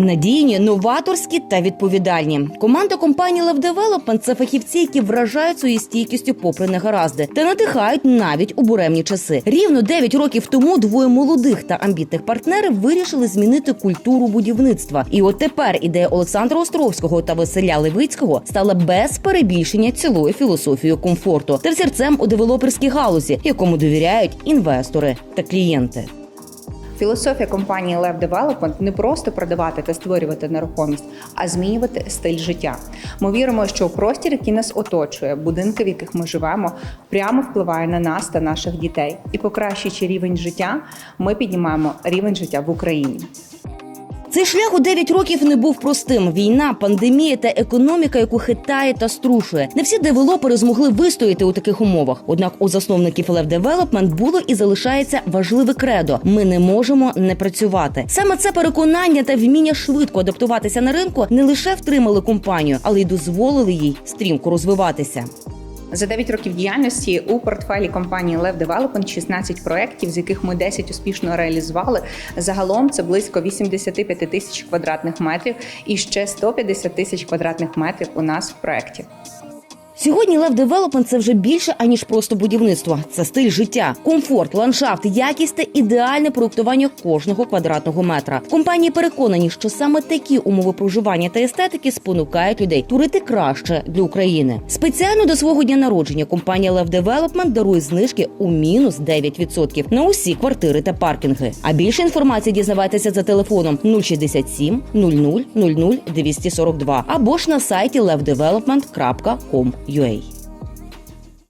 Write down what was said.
Надійні, новаторські та відповідальні. Команда компанії Love Development – це фахівці, які вражають своєю стійкістю попри негаразди та надихають навіть у буремні часи. Рівно 9 років тому двоє молодих та амбітних партнерів вирішили змінити культуру будівництва. І от тепер ідея Олександра Островського та Василя Левицького стала без перебільшення цілою філософією комфорту та серцем у девелоперській галузі, якому довіряють інвестори та клієнти. Філософія компанії Lab Development не просто продавати та створювати нерухомість, а змінювати стиль життя. Ми віримо, що простір, який нас оточує, будинки, в яких ми живемо, прямо впливає на нас та наших дітей. І покращуючи рівень життя, ми піднімаємо рівень життя в Україні. Цей шлях у 9 років не був простим. Війна, пандемія та економіка, яку хитає та струшує. Не всі девелопери змогли вистояти у таких умовах. Однак у засновників Love Development було і залишається важливе кредо. Ми не можемо не працювати. Саме це переконання та вміння швидко адаптуватися на ринку не лише втримали компанію, але й дозволили їй стрімко розвиватися. За 9 років діяльності у портфелі компанії Lev Development 16 проєктів, з яких ми 10 успішно реалізували. Загалом це близько 85 тисяч квадратних метрів і ще 150 тисяч квадратних метрів у нас в проєкті. Сьогодні Лев Девелопмент це вже більше аніж просто будівництво. Це стиль життя, комфорт, ландшафт, якість та ідеальне проєктування кожного квадратного метра. В компанії переконані, що саме такі умови проживання та естетики спонукають людей турити краще для України. Спеціально до свого дня народження компанія Лев Девелопмент дарує знижки у мінус 9% на усі квартири та паркінги. А більше інформації дізнавайтеся за телефоном 067 00 00 242 або ж на сайті Duệ